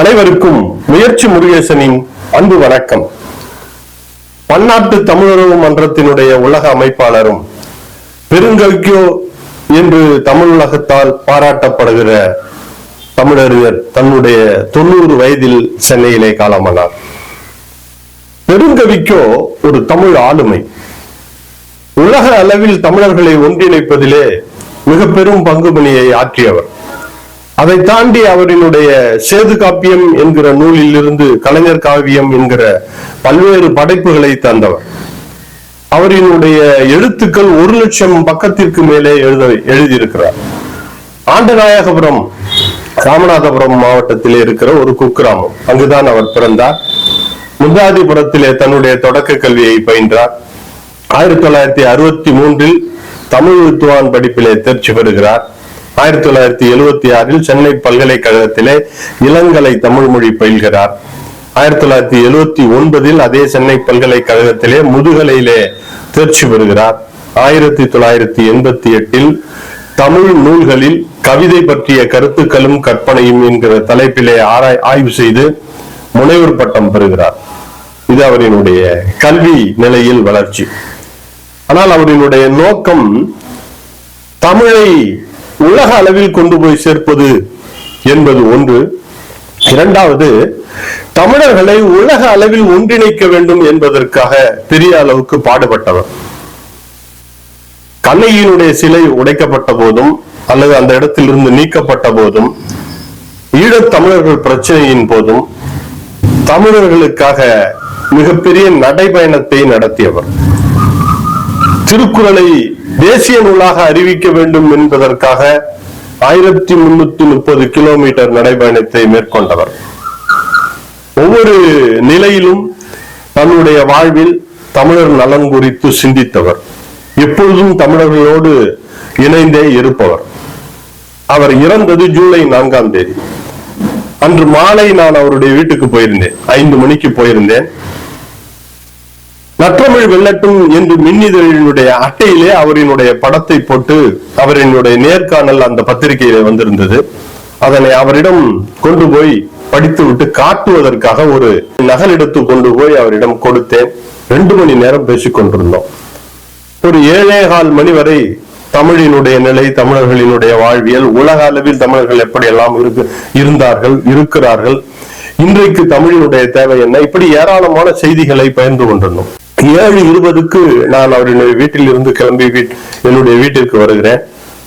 அனைவருக்கும் முயற்சி முருகேசனின் அன்பு வணக்கம். பன்னாட்டு தமிழுறவு மன்றத்தினுடைய உலக அமைப்பாளரும் பெருங்கவிக்கோ என்று தமிழ் உலகத்தால் பாராட்டப்படுகிற தமிழறிஞர் தன்னுடைய தொண்ணூறு வயதில் சென்னையிலே காலமானார். பெருங்கவிக்கோ ஒரு தமிழ் ஆளுமை. உலக அளவில் தமிழர்களை ஒன்றிணைப்பதிலே மிக பெரும் பங்குபணியை ஆற்றியவர். அதை தாண்டி அவரினுடைய சேது காப்பியம் என்கிற நூலில் இருந்து கலைஞர் காவியம் என்கிற பல்வேறு படைப்புகளை தந்தவர். அவரினுடைய எழுத்துக்கள் ஒரு லட்சம் பக்கத்திற்கு மேலே எழுத எழுதியிருக்கிறார். ஆண்டநாயகபுரம் ராமநாதபுரம் மாவட்டத்திலே இருக்கிற ஒரு குக்கிராமம். அங்குதான் அவர் பிறந்தார். முந்தாதிபுரத்திலே தன்னுடைய தொடக்க கல்வியை பயின்றார். ஆயிரத்தி தொள்ளாயிரத்தி அறுபத்தி மூன்றில் தமிழ் வித்துவான் படிப்பிலே தேர்ச்சி பெறுகிறார். ஆயிரத்தி தொள்ளாயிரத்தி எழுவத்தி ஆறில் சென்னை பல்கலைக்கழகத்திலே இளங்கலை தமிழ் மொழி பயில்கிறார். ஆயிரத்தி தொள்ளாயிரத்தி எழுவத்தி ஒன்பதில் அதே சென்னை பல்கலைக்கழகத்திலே முதுகலையிலே தேர்ச்சி பெறுகிறார். ஆயிரத்தி தொள்ளாயிரத்தி எண்பத்தி எட்டில் தமிழ் நூல்களில் கவிதை பற்றிய கருத்துக்களும் கற்பனையும் என்கிற தலைப்பிலே ஆராய் ஆய்வு செய்து முனைவர் பட்டம் பெறுகிறார். இது அவரினுடைய கல்வி நிலையில் வளர்ச்சி. ஆனால் அவரினுடைய நோக்கம் தமிழை உலக அளவில் கொண்டு போய் சேர்ப்பது என்பது ஒன்று. இரண்டாவது தமிழர்களை உலக அளவில் ஒன்றிணைக்க வேண்டும் என்பதற்காக பெரிய அளவுக்கு பாடுபட்டவர். கண்ணகியினுடைய சிலை உடைக்கப்பட்ட போதும் அல்லது அந்த இடத்திலிருந்து நீக்கப்பட்ட போதும் ஈழத் தமிழர்கள் பிரச்சனையின் போதும் தமிழர்களுக்காக மிகப்பெரிய நடைபயணத்தை நடத்தியவர். திருக்குறளை தேசிய நூலாக அறிவிக்க வேண்டும் என்பதற்காக ஆயிரத்தி முன்னூத்தி முப்பது கிலோமீட்டர் நடைபயணத்தை மேற்கொண்டவர். ஒவ்வொரு நிலையிலும் தன்னுடைய வாழ்வில் தமிழர் நலன் குறித்து சிந்தித்தவர். எப்பொழுதும் தமிழர்களோடு இணைந்தே இருப்பவர். அவர் இறந்தது ஜூலை நான்காம் தேதி. அன்று மாலை நான் அவருடைய வீட்டுக்கு போயிருந்தேன். ஐந்து மணிக்கு போயிருந்தேன். நற்றமிழ் வெள்ளட்டும் என்று மின்னிதழினுடைய அட்டையிலே அவரினுடைய படத்தை போட்டு அவரினுடைய நேர்காணல் அந்த பத்திரிகையில வந்திருந்தது. அதனை அவரிடம் கொண்டு போய் படித்து விட்டு காட்டுவதற்காக ஒரு நகல் எடுத்து கொண்டு போய் அவரிடம் கொடுத்தேன். ரெண்டு மணி நேரம் பேசிக் கொண்டிருந்தோம். ஒரு ஏழே கால் மணி வரை தமிழினுடைய நிலை தமிழர்களினுடைய வாழ்வியல் உலக அளவில் தமிழர்கள் எப்படியெல்லாம் இருக்கு இருந்தார்கள் இருக்கிறார்கள் இன்றைக்கு தமிழினுடைய தேவை என்ன இப்படி ஏராளமான செய்திகளை பகிர்ந்து கொண்டிருந்தோம். ஏழு இருபதுக்கு நான் அவருடைய வீட்டில் இருந்து கிளம்பி வீட்- என்னுடைய வீட்டிற்கு வருகிறேன்.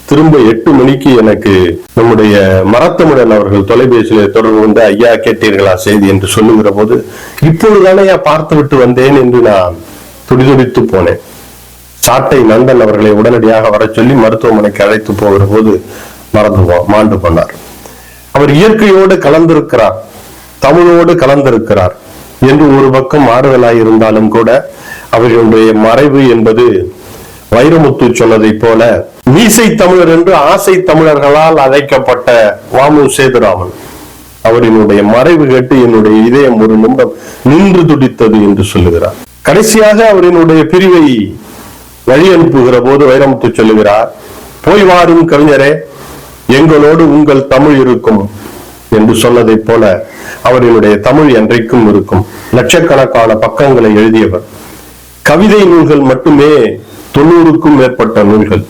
திரும்ப எட்டு மணிக்கு எனக்கு நம்முடைய மரத்தமிழன் அவர்கள் தொலைபேசியில் தொடர்பு கொண்டு ஐயா கேட்டீர்களா செய்தி? என்று சொல்லுகிற போது இப்பொழுதுதானே பார்த்து விட்டு வந்தேன் என்று நான் துடிதுடித்து போனேன். சாட்டை நந்தன் அவர்களை உடனடியாக வர சொல்லி மருத்துவமனைக்கு அழைத்து போகிற போது மறந்து மாண்டு போனார். அவர் இயற்கையோடு கலந்திருக்கிறார் தமிழோடு கலந்திருக்கிறார் என்று ஒரு பக்கம் ஆறுதலாய் இருந்தாலும் கூட அவர்களுடைய மறைவு என்பது வைரமுத்து சொன்னதைப் போல மீசை தமிழர் என்று ஆசை தமிழர்களால் அழைக்கப்பட்ட வாமு சேதுராமன். அவரினுடைய மறைவு கேட்டு என்னுடைய இதயம் ஒரு நிமிடம் நின்று துடித்தது என்று சொல்லுகிறார். கடைசியாக அவரினுடைய பிரிவை வழி அனுப்புகிற போது வைரமுத்து சொல்லுகிறார் போய் வாரும் கவிஞரே எங்களோடு உங்கள் தமிழ் இருக்கும் என்று சொன்னதைப் போல அவரினுடைய தமிழ் என்றைக்கும் இருக்கும். லட்சக்கணக்கான பக்கங்களை எழுதியவர். கவிதை நூல்கள் மட்டுமே தொண்ணூறுக்கும் மேற்பட்ட நூல்கள்.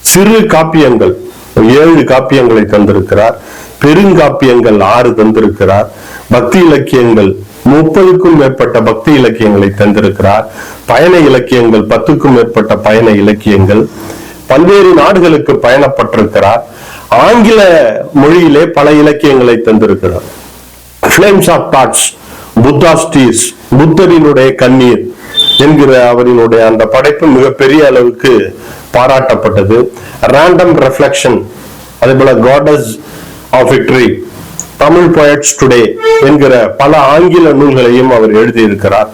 சிறு காப்பியங்கள் ஏழு காப்பியங்களை தந்திருக்கிறார். பெருங்காப்பியங்கள் ஆறு தந்திருக்கிறார். பக்தி இலக்கியங்கள் முப்பதுக்கும் மேற்பட்ட பக்தி இலக்கியங்களை தந்திருக்கிறார். பயண இலக்கியங்கள் பத்துக்கும் மேற்பட்ட பயண இலக்கியங்கள். பல்வேறு நாடுகளுக்கு பயணப்பட்டிருக்கிறார். ஆங்கில மொழியிலே பல இலக்கியங்களை தந்திருக்கிறார். ஃபிளேம்ஸ் ஆஃப் தாட்ஸ் புத்தரினுடைய கண்ணீர் என்கிற அவரினுடைய அந்த படைப்பு மிகப்பெரிய அளவுக்கு பாராட்டப்பட்டது. ரேண்டம் ரெஃப்ளெக்ஷன் அதே போல gods of victory Tamil poets today என்கிற பல ஆங்கில நூல்களையும் அவர் எழுதியிருக்கிறார்.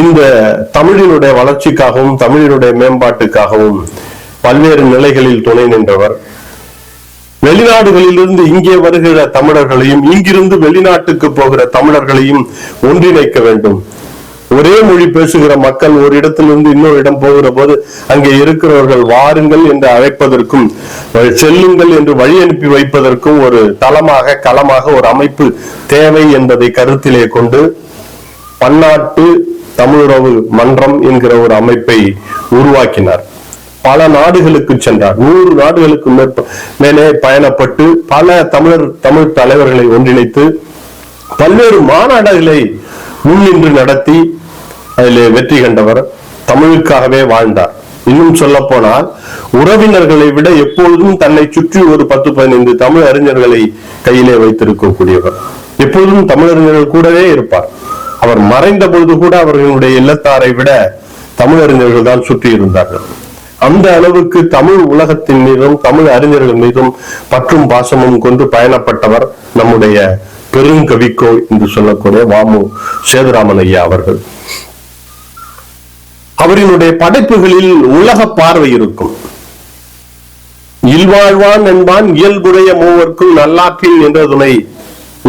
இந்த தமிழினுடைய வளர்ச்சிக்காகவும் தமிழினுடைய மேம்பாட்டுக்காகவும் பல்வேறு நிலைகளில் துணை நின்றவர். வெளிநாடுகளிலிருந்து இங்கே வருகிற தமிழர்களையும் இங்கிருந்து வெளிநாட்டுக்கு போகிற தமிழர்களையும் ஒன்றிணைக்க வேண்டும். ஒரே மொழி பேசுகிற மக்கள் ஒரு இடத்திலிருந்து இன்னொரு இடம் போகிற போது அங்கே இருக்கிறவர்கள் வாருங்கள் என்று அழைப்பதற்கும் செல்லுங்கள் என்று வழி அனுப்பி வைப்பதற்கும் ஒரு தளமாக களமாக ஒரு அமைப்பு தேவை என்பதை கருத்திலே கொண்டு பன்னாட்டு தமிழுறவு மன்றம் என்கிற ஒரு அமைப்பை உருவாக்கினார். பல நாடுகளுக்கு சென்றார். நூறு நாடுகளுக்கு மேற்ப மேலே பயணப்பட்டு பல தமிழர் தமிழ் தலைவர்களை ஒன்றிணைத்து பல்வேறு மாநாடுகளை முன்னின்று நடத்தி அதிலே வெற்றி கண்டவர் தமிழுக்காகவே வாழ்ந்தார். இன்னும் சொல்ல போனால் உறவினர்களை விட எப்பொழுதும் தன்னை சுற்றி ஒரு பத்து பதினைந்து தமிழ் அறிஞர்களை கையிலே வைத்திருக்கக்கூடியவர். எப்பொழுதும் தமிழறிஞர்கள் கூடவே இருப்பார். அவர் மறைந்த பொழுது கூட அவர்களுடைய இல்லத்தாரை விட தமிழறிஞர்கள் தான் சுற்றி இருந்தார்கள். அந்த அளவுக்கு தமிழ் உலகத்தின் மீதும் தமிழ் அறிஞர்கள் மீதும் பற்றும் பாசமும் கொண்டு பயணப்பட்டவர் நம்முடைய பெருங்கவிக்கோ என்று சொல்லக்கூடிய வாமு சேதுராமன் ஐயா அவர்கள். அவரினுடைய படைப்புகளில் உலக பார்வை இருக்கும். இல்வாழ்வான் என்பான் இயல்புடைய மூவர்க்கும் நல்லாற்றில் என்ற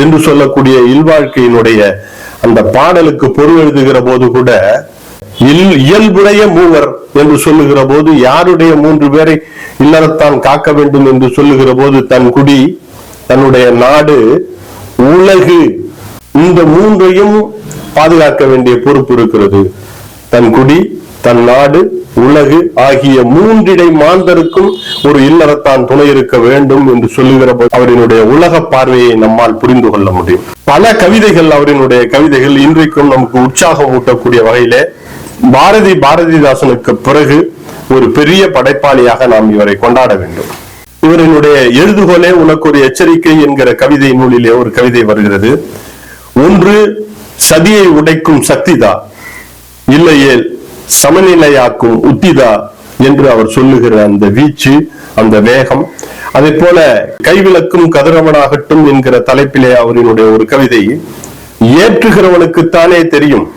என்று சொல்லக்கூடிய இல்வாழ்க்கையினுடைய அந்த பாடலுக்கு பொருள் எழுதுகிற போது கூட இல் இயல்புடைய மூவர் என்று சொல்லுகிற போது யாருடைய மூன்று பேரை இல்லறத்தான் காக்க வேண்டும் என்று சொல்லுகிற போது தன் குடி தன்னுடைய நாடு உலகு இந்த மூன்றையும் பாதுகாக்க வேண்டிய பொறுப்பு இருக்கிறது. தன் குடி தன் நாடு உலகு ஆகிய மூன்றிடை மாந்தருக்கும் ஒரு இல்லறத்தான் துணை இருக்க வேண்டும் என்று சொல்லுகிற போது அவரினுடைய உலக பார்வையை நம்மால் புரிந்து கொள்ள முடியும். பல கவிதைகள் அவரினுடைய கவிதைகள் இன்றைக்கும் நமக்கு உற்சாகம் ஊட்டக்கூடிய வகையிலே பாரதி பாரதிதாசனுக்கு பிறகு ஒரு பெரிய படைப்பாளியாக நாம் இவரை கொண்டாட வேண்டும். இவரினுடைய எழுதுகோலே உனக்கு ஒரு எச்சரிக்கை என்கிற கவிதை நூலிலே ஒரு கவிதை வருகிறது. ஒன்று சதியை உடைக்கும் சக்திதா இல்லையேல் சமநிலையாக்கும் உத்திதா என்று அவர் சொல்லுகிற அந்த வீச்சு அந்த வேகம். அதே போல கைவிளக்கும் கதிரவனாகட்டும் என்கிற தலைப்பிலே அவரினுடைய ஒரு கவிதை ஏற்றுகிறவனுக்குத்தானே தெரியும்.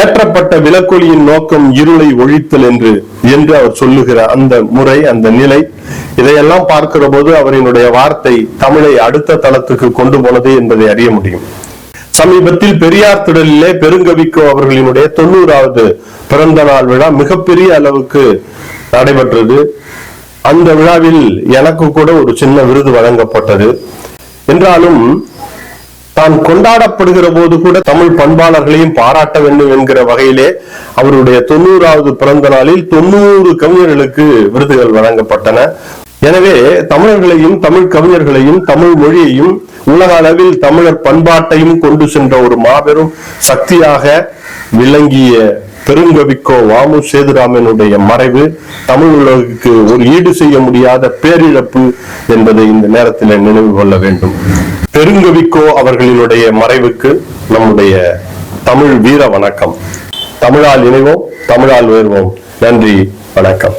ஏற்றப்பட்ட விலக்கொலியின் நோக்கம் இருளை ஒழித்தல் என்று என்று அவர் சொல்லுகிற அந்த முறை அந்த நிலை. இதையெல்லாம் பார்க்கிற போது அவரினுடைய வார்த்தை தமிழை அடுத்த தளத்துக்கு கொண்டு போனது என்பதை அறிய முடியும். சமீபத்தில் பெரியார் திடலிலே பெருங்கவிக்கோ அவர்களினுடைய தொண்ணூறாவது பிறந்த நாள் விழா மிகப்பெரிய அளவுக்கு நடைபெற்றது. அந்த விழாவில் எனக்கு கூட ஒரு சின்ன விருது வழங்கப்பட்டது. என்றாலும் தான் கொண்டாடப்படுகிற போது கூட தமிழ் பண்பாளர்களையும் பாராட்ட வேண்டும் என்கிற வகையிலே அவருடைய தொண்ணூறாவது பிறந்த நாளில் தொண்ணூறு கவிஞர்களுக்கு விருதுகள் வழங்கப்பட்டன. எனவே தமிழர்களையும் தமிழ் கவிஞர்களையும் தமிழ் மொழியையும் உலக அளவில் தமிழர் பண்பாட்டையும் கொண்டு சென்ற ஒரு மாபெரும் சக்தியாக விளங்கிய பெருங்கவிக்கோ வாமு சேதுராமனுடைய மறைவு தமிழ் உலகுக்கு ஒரு ஈடு செய்ய முடியாத பேரிழப்பு என்பதை இந்த நேரத்தில் நினைவு கொள்ள வேண்டும். பெருங்கவிக்கோ அவர்களினுடைய மறைவுக்கு நம்முடைய தமிழ் வீர வணக்கம். தமிழால் இணைவோம் தமிழால் உயர்வோம் நன்றி வணக்கம்.